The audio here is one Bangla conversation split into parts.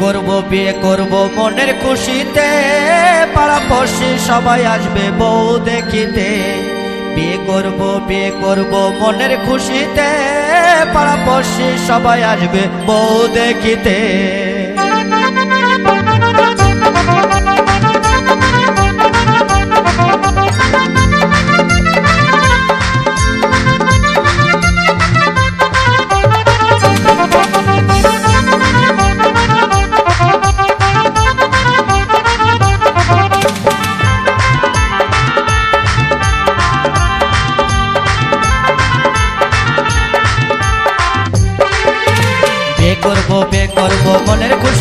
বিয়ে করব, মনের খুশিতে পাড়া পড়ছে সবাই আসবে বউ দেখিতে। বিয়ে করব বিয়ে করব, মনের খুশিতে পাড়া পড়ছে সবাই আসবে বউ দেখিতে।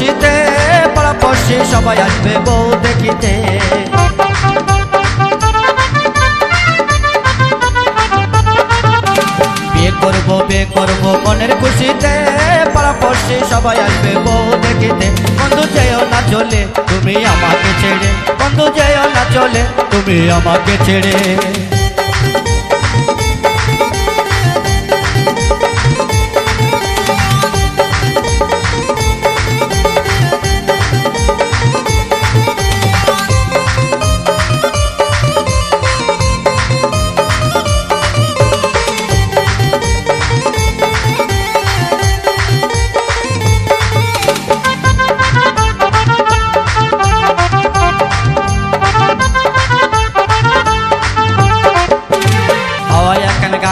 খুশিতে, পাড়া পড়শি সবাই আসবে বউ দেখিতে। বিয়ে করব বিয়ে করব মনের খুশিতে, পাড়া পড়শি সবাই আসবে বউ দেখিতে। বন্ধু যেও না চলে, তুমি আমাকে ছেড়ে। বন্ধু যেও না চলে, তুমি আমাকে ছেড়ে।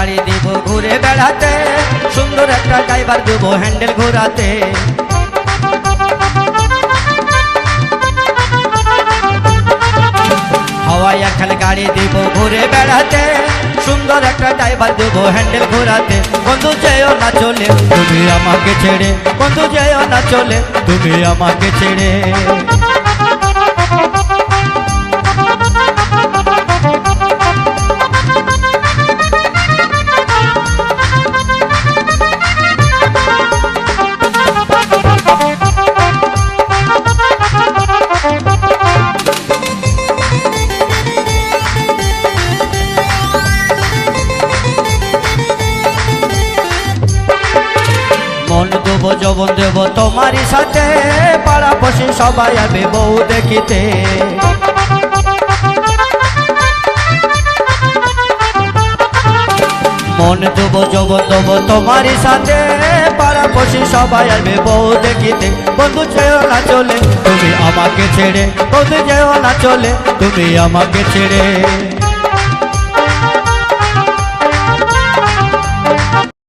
গাড়ি দিব ঘুরে বেড়াতে, সুন্দর একটা ড্রাইভার দেবো হ্যান্ডেল ঘোরাতে। হাওয়ায় এখন গাড়ি দিব ঘুরে বেড়াতে, সুন্দর একটা ড্রাইভার দেবো হ্যান্ডেল ঘোরাতে। বন্ধু, যেও না চলে, তুমি আমাকে ছেড়ে। বন্ধু, যেও না চলে, তুমি আমাকে ছেড়ে। সবাই আবে বউ দেখিতে। মন দেব যব তব তোমারই সাথে। পাড়া পশে সবাই আসবে বউ দেখিতে। বন্ধু যেও না চলে, তুমি আমাকে ছেড়ে। বন্ধু যেও না চলে, তুমি আমাকে ছেড়ে।